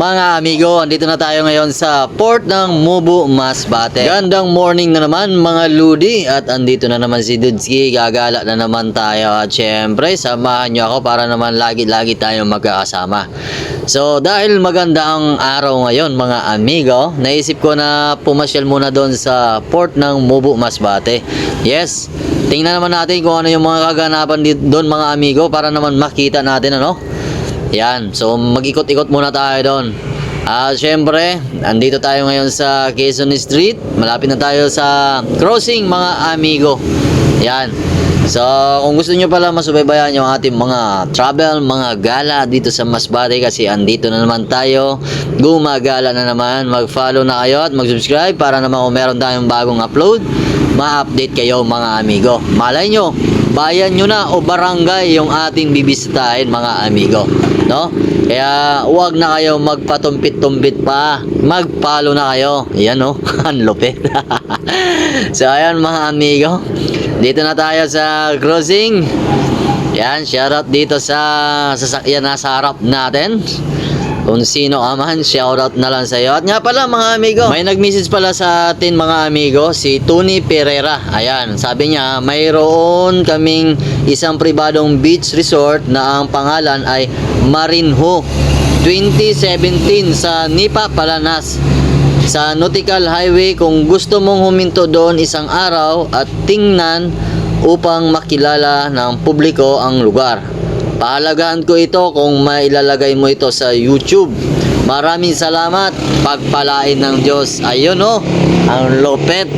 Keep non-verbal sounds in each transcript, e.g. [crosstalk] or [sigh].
Mga amigo, andito na tayo ngayon sa port ng Mubu, Masbate. Gandang morning na naman mga ludi at andito na naman si Dudski. Gagala na naman tayo at syempre samahan nyo ako para naman lagi-lagi tayo magkakasama. So dahil maganda ang araw ngayon mga amigo, naisip ko na pumasyal muna doon sa port ng Mubu, Masbate. Yes, tingnan naman natin kung ano yung mga kaganapan doon mga amigo para naman makita natin ano yan, so mag-ikot-ikot muna tayo doon. Ah, syempre, andito tayo ngayon sa Quezon Street. Malapit na tayo sa crossing mga amigo. Yan. So, kung gusto nyo pala masubaybayan yung ating mga travel, mga gala dito sa Masbate kasi andito na naman tayo. Gumagala na naman. Mag-follow na kayo at mag-subscribe para naman kung meron tayong bagong upload, ma-update kayo mga amigo. Malay nyo, bayan nyo na o barangay yung ating bibisitahin mga amigo. No? Kaya huwag na kayo magpatumpit-tumpit pa. Mag-follow na kayo. Yan no, [laughs] ang lupit. [laughs] so ayan mga amigo. Dito na tayo sa crossing. Yan, shoutout dito sa sasakyan na sa harap natin. Kung sino ka man, shoutout na lang sa iyo. At nga pala mga amigo, may nag-message pala sa atin mga amigo, si Tony Pereira. Ayan, sabi niya, mayroon kaming isang pribadong beach resort na ang pangalan ay Marinho 2017 sa Nipa, Palanas. Sa Nautical Highway, kung gusto mong huminto doon isang araw at tingnan upang makilala ng publiko ang lugar. Pahalagahan ko ito kung mailalagay mo ito sa YouTube. Maraming salamat. Pagpalain ng Diyos. Ayun oh, ang lopet.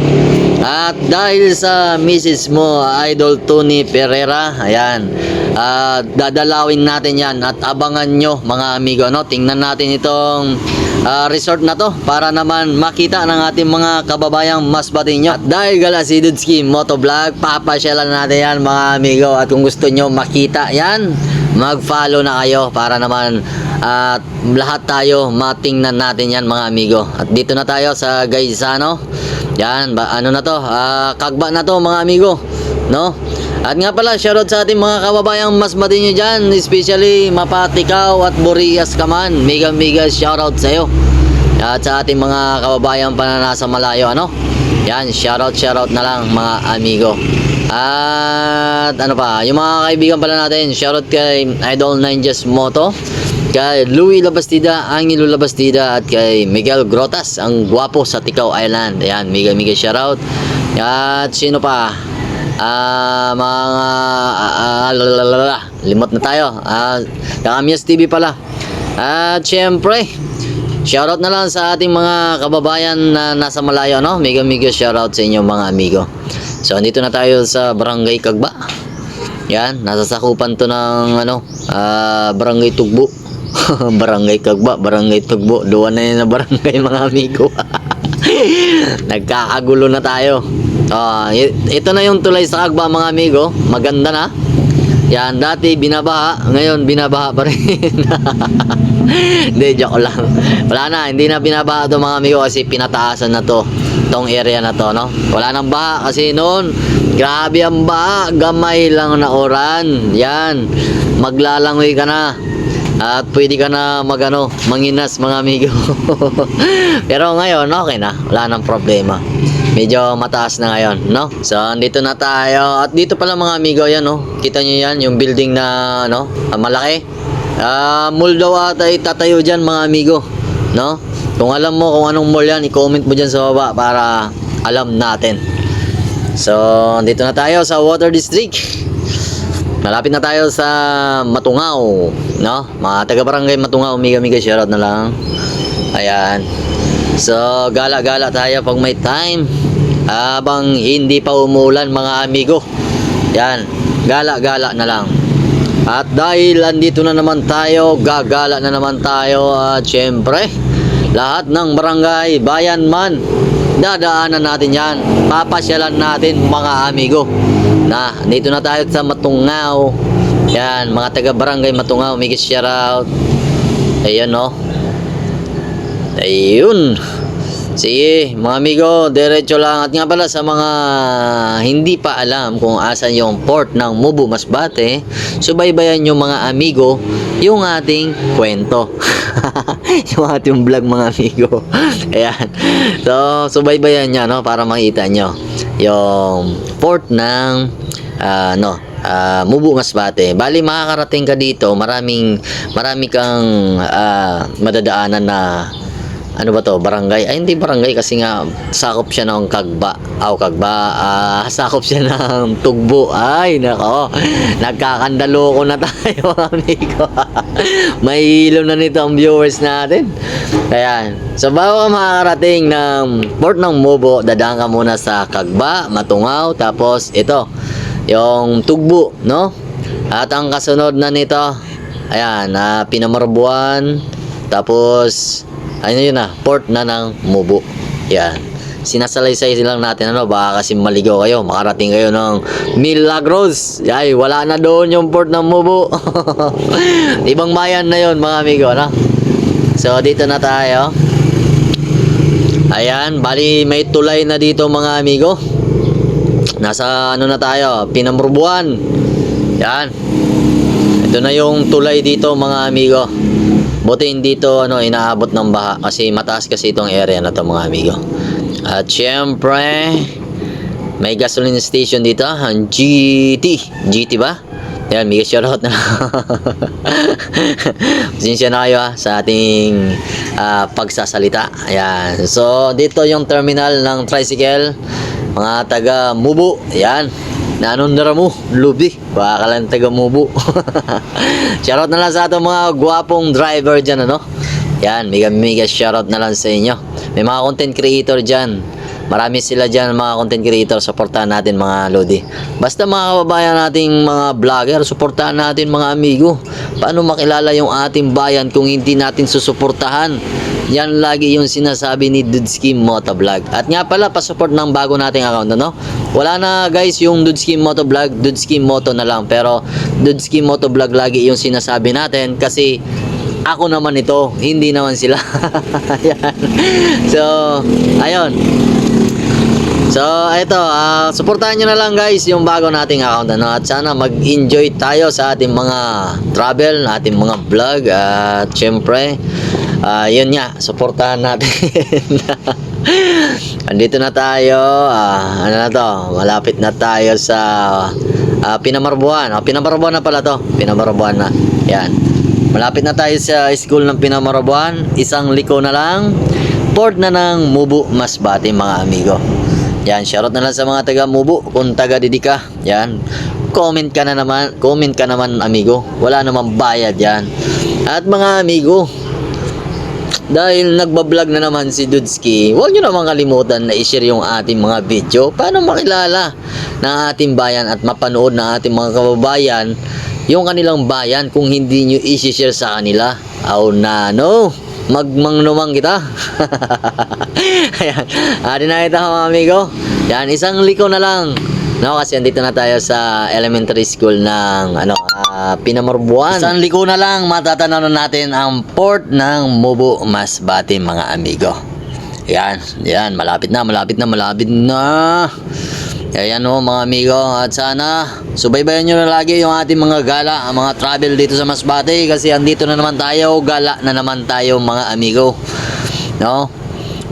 At dahil sa misis mo, Idol Tony Pereira, ayan, ah, dadalawin natin yan at abangan nyo mga amigo, no? tingnan natin itong ah, resort na to para naman makita ng ating mga kababayang mas batinyo. At dahil gala si Dudski Motovlog, papasyalan natin yan mga amigo at kung gusto nyo makita yan, mag-follow na kayo para naman at lahat tayo matingnan natin yan mga amigo. At dito na tayo sa Gaisano. Yan, ba, ano na to? Ah, kagba na to mga amigo. No? At nga pala, shoutout sa ating mga kababayang mas matinyo dyan, especially Mapatikaw at Borias Kaman. Mega mega shoutout sa iyo. At sa ating mga kababayang pa na nasa malayo, ano? Yan, shoutout, shoutout na lang mga amigo. At ano pa, yung mga kaibigan pala natin, shoutout kay Idol 9 Just Moto, kay Louie Labastida, Angelo Labastida, at kay Miguel Grotas, ang gwapo sa Tikaw Island. Ayan, mega mega shoutout. At sino pa? Ah, mga ah, ah, lalalala. limot na tayo. Ah, Kakamias TV pala. At syempre, shoutout na lang sa ating mga kababayan na nasa malayo, no? Mega mega shoutout sa inyo mga amigo. So, andito na tayo sa Barangay Kagba. Yan, nasa sakupan to ng ano, ah, Barangay Tugbo. [laughs] barangay Kagba, Barangay Tugbo. Duwa na yun na barangay mga amigo. [laughs] Nagkakagulo na tayo. Ah, ito na yung tulay sa Kagba mga amigo. Maganda na. Yan, dati binabaha, ngayon binabaha pa rin. [laughs] Hindi, joke lang. Wala na, hindi na binabaha to mga amigo kasi pinataasan na to. Tong area na to, no? Wala nang baha kasi noon, grabe ang baha. Gamay lang na oran. Yan, maglalangoy ka na. At pwede ka na magano, manginas mga amigo. [laughs] Pero ngayon, okay na. Wala nang problema. Medyo mataas na ngayon, no? So, andito na tayo. At dito pala mga amigo, yan, no? Kita nyo yan, yung building na, no? Ah, malaki. Ah, mall daw ata itatayo dyan, mga amigo. No? Kung alam mo kung anong mall yan, i-comment mo dyan sa baba para alam natin. So, dito na tayo sa Water District. Malapit na tayo sa Matungaw, no? Mga taga-barangay Matungaw, miga-miga shoutout na lang. Ayan. So, gala-gala tayo pag may time. Habang hindi pa umulan mga amigo. Yan, gala-gala na lang. At dahil andito na naman tayo, gagala na naman tayo at syempre, lahat ng barangay, bayan man, dadaanan natin yan. Papasyalan natin mga amigo. Na, dito na tayo sa Matungaw. Yan, mga taga-barangay Matungaw, may shoutout. Ayan no. Ayun. Sige, mga amigo, diretso lang. At nga pala sa mga hindi pa alam kung asan yung port ng Mubu Masbate, subaybayan yung mga amigo yung ating kwento. [laughs] yung ating vlog mga amigo. [laughs] Ayan. So, subaybayan nyo, no, para makita nyo yung port ng ah, no, ah, Mubu Masbate. Bali makakarating ka dito, maraming marami kang ah, madadaanan na ano ba to, barangay? Ay, hindi barangay kasi nga sakop siya ng kagba. Aw, kagba. ah, [laughs] sakop siya ng tugbo. Ay, nako. Nagkakandalo ko na tayo, mga [laughs] amigo. May ilaw na nito ang viewers natin. Ayan. So, bago ka makakarating ng port ng Mobo, dadaan ka muna sa kagba, matungaw, tapos ito, yung tugbo, no? At ang kasunod na nito, ayan, na Pinamarbuan, tapos, ano yun na, port na ng Mubo. Yan. Sinasalaysay lang natin, ano, baka kasi maligaw kayo, makarating kayo ng Milagros. Ay, wala na doon yung port ng Mubo. [laughs] Ibang bayan na yon mga amigo, no? So, dito na tayo. Ayan, bali may tulay na dito mga amigo. Nasa ano na tayo, Pinamurbuan. Yan. Ito na yung tulay dito mga amigo. Buti hindi to ano, inaabot ng baha kasi mataas kasi itong area na to mga amigo. At syempre, may gasoline station dito, ang GT. GT ba? Yan, may shoutout na. [laughs] Pasensya na kayo ha, sa ating ah, pagsasalita. Ayan. So, dito yung terminal ng tricycle. Mga taga Mubu. Ayan. Nanundara mo, lubi. Baka lang taga Mubu. [laughs] shoutout na lang sa atong mga gwapong driver dyan, ano? Yan, mega mega shoutout na lang sa inyo. May mga content creator dyan. Marami sila dyan mga content creator. Supportahan natin mga Lodi. Basta mga kababayan nating mga vlogger, supportahan natin mga amigo. Paano makilala yung ating bayan kung hindi natin susuportahan? Yan lagi yung sinasabi ni Dudski Motovlog. At nga pala, pasupport ng bago nating account, ano? Wala na guys yung Dudski Motovlog, Dudski Moto na lang. Pero Dudski Motovlog lagi yung sinasabi natin kasi ako naman ito, hindi naman sila. [laughs] Ayan. So, ayun. So, ito, ah suportahan nyo na lang guys yung bago nating account. Ano? At sana mag-enjoy tayo sa ating mga travel, ating mga vlog. At syempre, ah yun nga, suportahan natin. [laughs] [laughs] Andito na tayo. ah, ano na to? Malapit na tayo sa ah, Pinamarbuan. Ah, Pinamarbuan na pala to. Pinamarbuan na. Yan. Malapit na tayo sa school ng Pinamarabuan. Isang liko na lang. Port na ng Mubu Masbate mga amigo. Yan, shoutout na lang sa mga taga Mubu. Kung taga Didika. Yan. Comment ka na naman. Comment ka naman amigo. Wala namang bayad yan. At mga amigo, dahil nagbablog na naman si Dudski, huwag nyo naman kalimutan na i-share yung ating mga video para makilala ng ating bayan at mapanood ng ating mga kababayan yung kanilang bayan kung hindi nyo i-share sa kanila. Aw na no, magmangnumang kita. [laughs] Ayan, adi na kita mga amigo. Yan, isang liko na lang. No, kasi andito na tayo sa elementary school ng ano, ah, Pinamorbuan. Isang liko na lang matatanaw na natin ang port ng Mubu Masbate mga amigo. Yan, yan, malapit na, malapit na, malapit na. Ayan o mga amigo at sana subaybayan nyo na lagi yung ating mga gala, ang mga travel dito sa Masbate kasi andito na naman tayo, gala na naman tayo mga amigo. No?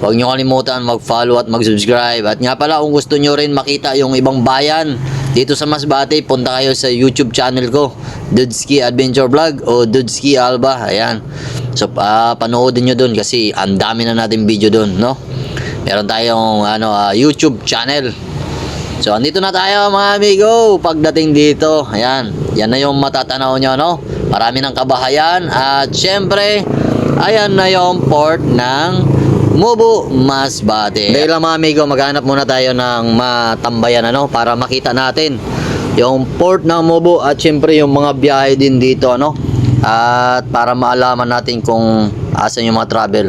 Huwag nyo kalimutan mag-follow at mag-subscribe. At nga pala kung gusto nyo rin makita yung ibang bayan dito sa Masbate, punta kayo sa YouTube channel ko, Dudski Adventure Vlog o Dudski Alba. Ayan. So, ah, panoodin nyo dun kasi ang dami na natin video dun, no? Meron tayong ano, ah, YouTube channel. So, andito na tayo mga amigo. Pagdating dito, ayan. Yan na yung matatanaw nyo, no? Marami ng kabahayan. At syempre, ayan na yung port ng Mubu Masbate. Dahil lang mga amigo, maghanap muna tayo ng matambayan, ano? Para makita natin yung port ng Mubu at syempre yung mga biyahe din dito, ano? At para maalaman natin kung asan yung mga travel.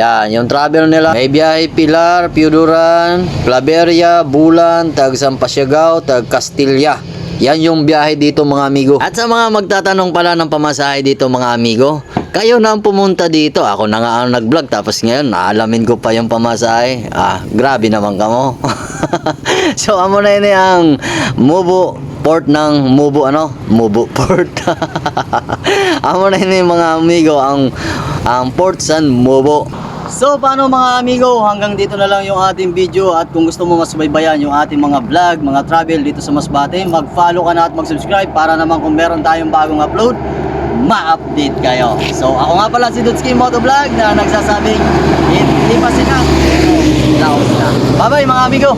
Yan, yung travel nila. May biyahe Pilar, Piuduran, Claveria, Bulan, tag Sampasiagaw, tag Castilla. Yan yung biyahe dito mga amigo. At sa mga magtatanong pala ng pamasahe dito mga amigo, Kayo na ang pumunta dito. Ako na nga ang nag-vlog. Tapos ngayon, naalamin ko pa yung pamasahe. Ah, grabe naman kamo. [laughs] so, amo na eh, ang Mubo port ng Mubo ano? Mubo [laughs] port. [laughs] amo na eh, mga amigo ang ang port San Mubo. So, paano mga amigo? Hanggang dito na lang yung ating video at kung gusto mo masubaybayan yung ating mga vlog, mga travel dito sa Masbate, mag-follow ka na at mag-subscribe para naman kung meron tayong bagong upload, ma-update kayo. So, ako nga pala si Dudski Motovlog na nagsasabing, hindi pa sila, pero laos na. Bye-bye mga amigo!